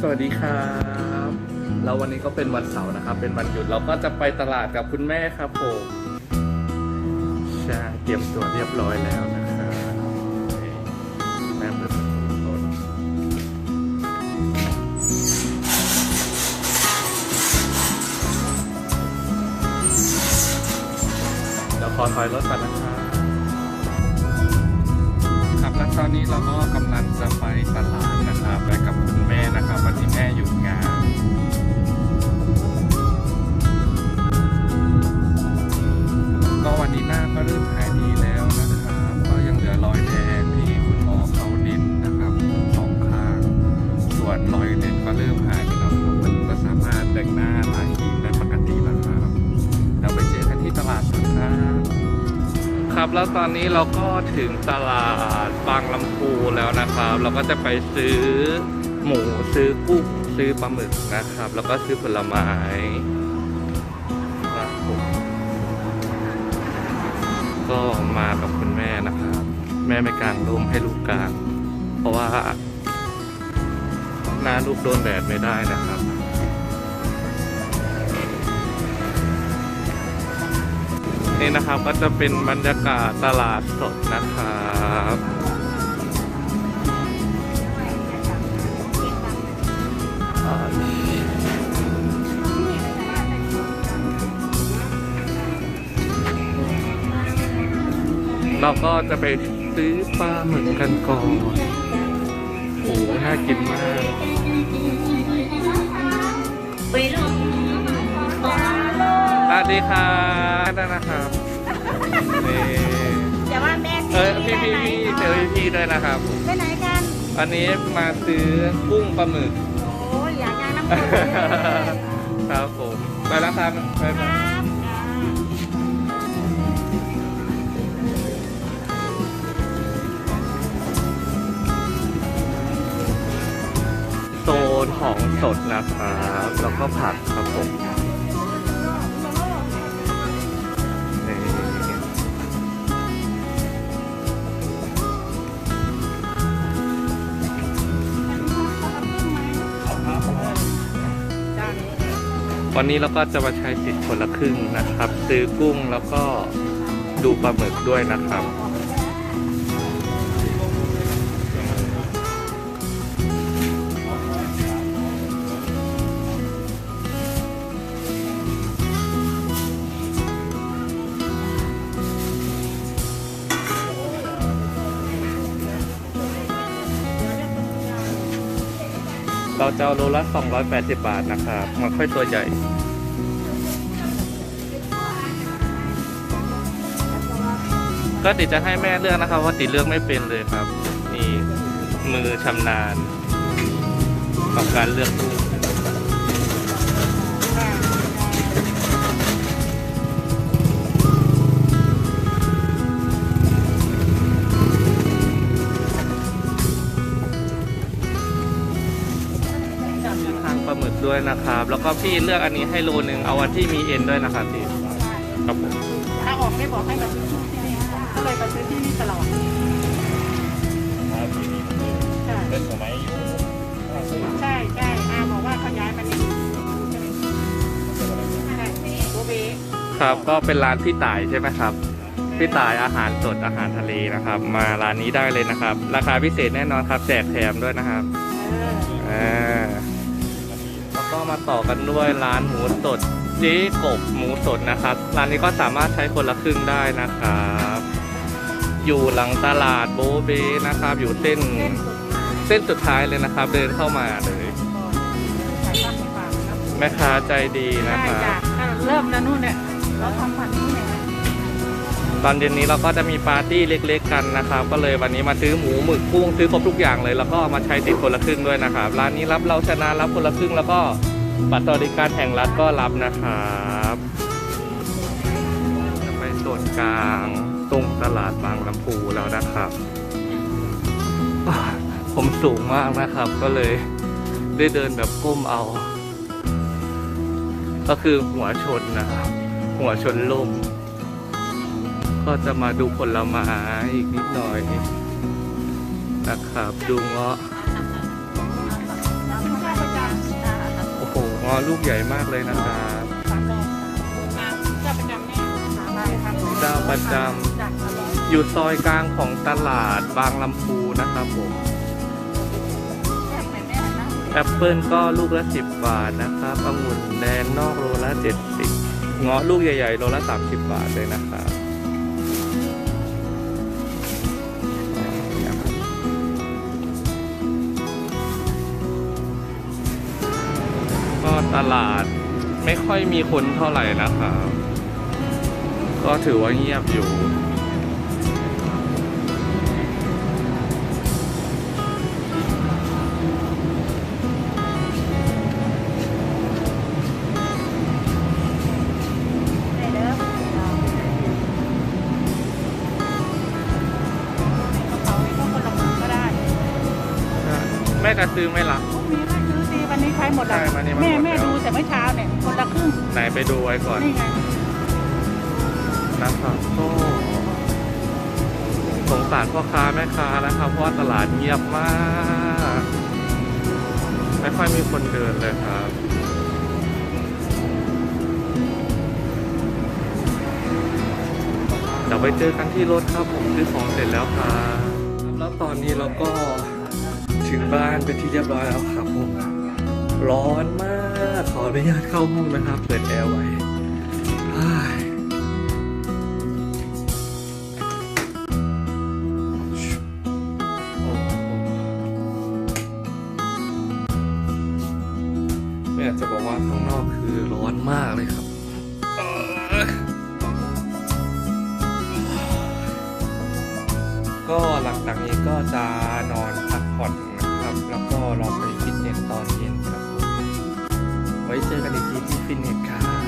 สวัสดีครับแล้ววันนี้ก็เป็นวันเสาร์นะครับ เป็นวันหยุดเราก็จะไปตลาดกับคุณแม่ครับผมใช่เตรียมตัวเรียบร้อยแล้วนะครับแม่เปิดประตูรถเดี๋ยวขอถอยรถก่อนนะครับครับและตอนนี้เราก็กำลังจะไปตลาด ครับ แล้วตอนนี้เราก็ถึงตลาดบางลำพูแล้วนะครับ เราก็จะไปซื้อหมูซื้อกุ้งซื้อปลาหมึกนะครับ แล้วก็ซื้อผลไม้ครับผมก็มากับคุณแม่นะครับ แม่ไม่กางร่มให้ลูกกาง เพราะว่าหน้าลูกโดนแดดไม่ได้นะครับ นี่นะครับก็จะเป็นบรรยากาศตลาดสดนะครับเราก็จะไปซื้อปลาหมึกกันก่อนโอ้โหน่ากินมากไปลงสวัสดีครับ ได้นะครับนี่อย่าว่าแม่เออพี่ได้พี่ไหมพี่เจอพี่พี่ด้วยนะครับไปไหนกันอันนี้มาซื้อกุ้งปลาหมึกโอ้ยอยากยางน้ำตกเลยครับผมไปแล้วครับไปคไปรับโซนของสดนะครับ แล้วก็ผักครับผม วันนี้เราก็จะมาใช้สิทธิ์คนละครึ่งนะครับ ซื้อกุ้งแล้วก็ดูปลาหมึกด้วยนะครับ เราจะเอาโลละ 280 บาทนะครับมาค่อยตัวใหญ่ ก็ติดจะให้แม่เลือกนะครับเพราะติดเลือกไม่เป็นเลยครับ นี่มือชำนาญของการเลือกกุ้ง ด้วยนะครับ แล้วก็พี่เลือกอันนี้ให้โลนึงเอาอันที่มีเอ็นด้วยนะครับพี่ครับผมถ้าออกไม่บอกให้มาซื้อที่นี่ก็เลยมาซื้อที่นี่ตลอดค่ะเล่นสมัยอยู่ห้าสิบใช่ใช่อาบอกว่าเขาย้ายมานี่ใช่โบเบครับก็เป็นร้านพี่ต่ายใช่ไหมครับพี่ต่ายอาหารสดอาหารทะเลนะครับ มาร้านนี้ได้เลยนะครับ ราคาพิเศษแน่นอนครับแจกแถมด้วยนะครับเอออ่าแล้ว ก็มาต่อกันด้วยร้านหมูสดเจ๊กบหมูสดนะครับ ร้านนี้ก็สามารถใช้คนละครึ่งได้นะครับ อยู่หลังตลาดโบเบนะครับ อยู่เส้นเส้นสุดเส้นสุดท้ายเลยนะครับ เดินเข้ามาเลยขายข้าวฝากนะแม่ค้าใจดีนะใช่ครับจ้ะถ้าเริ่มแล้วนู่นเนี่ยเราทำผัดนี่เนี่ย ตอนเย็นนี้เราก็จะมีปาร์ตี้เล็ก ๆ กันนะครับก็เลยวันนี้มาซื้อหมูหมึกกุ้งซื้อครบทุกอย่างเลยแล้วก็เอามาใช้ติดคนละครึ่งด้วยนะครับร้านนี้รับเราชนะรับคนละครึ่งแล้วก็บัตรสวัสดิการแห่งรัฐก็รับนะครับจะไปส่วนกลางตรงตลาดบางลำพูแล้วนะครับ ผมสูงมากนะครับ ก็เลยได้เดินแบบก้มเอา ก็คือหัวชนนะครับ หัวชนลม ก็จะมาดูผลไม้อีกนิดหน่อยนะครับดูเงาะลูกใหญ่มากเลยนะครับสามโลน้ำเจ้าประจำแม่ได้ครับเจ้าประจจัดอยำอยู่ซอยกลางของตลาดบางลำพูนะครับผมแซ่บไหมแม่นะแอปเปิลก็ลูกละ 10 บาทนะครับองุ่นแดงนอกโลละ 70เงาะลูกใหญ่ๆโลละ 30 บาทเลยนะครับ ตลาดไม่ค่อยมีคนเท่าไหร่นะครับ ก็ถือว่าเงียบอยู่ได้เด้อกระเป๋านี่ก็คนละหมื่นก็ได้แม่จะซื้อไหมล่ะพรุ่ง หมดแล้วใช่วันนี้มันแม่หมดแม่แล้ว ดูแต่เมื่อเช้าเนี่ยคนละครึ่งไหนไปดูไว้ก่อน นี่ไงนะครับก็สงสารพ่อค้าแม่ค้านะครับ เพราะว่าตลาดเงียบมาก ไม่ค่อยมีคนเดินเลยครับ เดี๋ยวไปเจอกันที่รถครับ ผมซื้อของเสร็จแล้วครับ แล้วตอนนี้เราก็ถึงบ้านเป็นที่เรียบร้อยแล้วครับผม ร้อนมาก ขออนุญาตเข้าห้องนะครับ เปิดแอร์ไว้ไม่อยากจะบอกว่าข้างนอกคือร้อนมากเลยครับก็หลังจากนี้ก็จะนอนพักผ่อนนะครับ แล้วก็ลองไปฟิตเนสตอนเย็น ไว้เจอกันอีกทีที่ฟินเนสครับ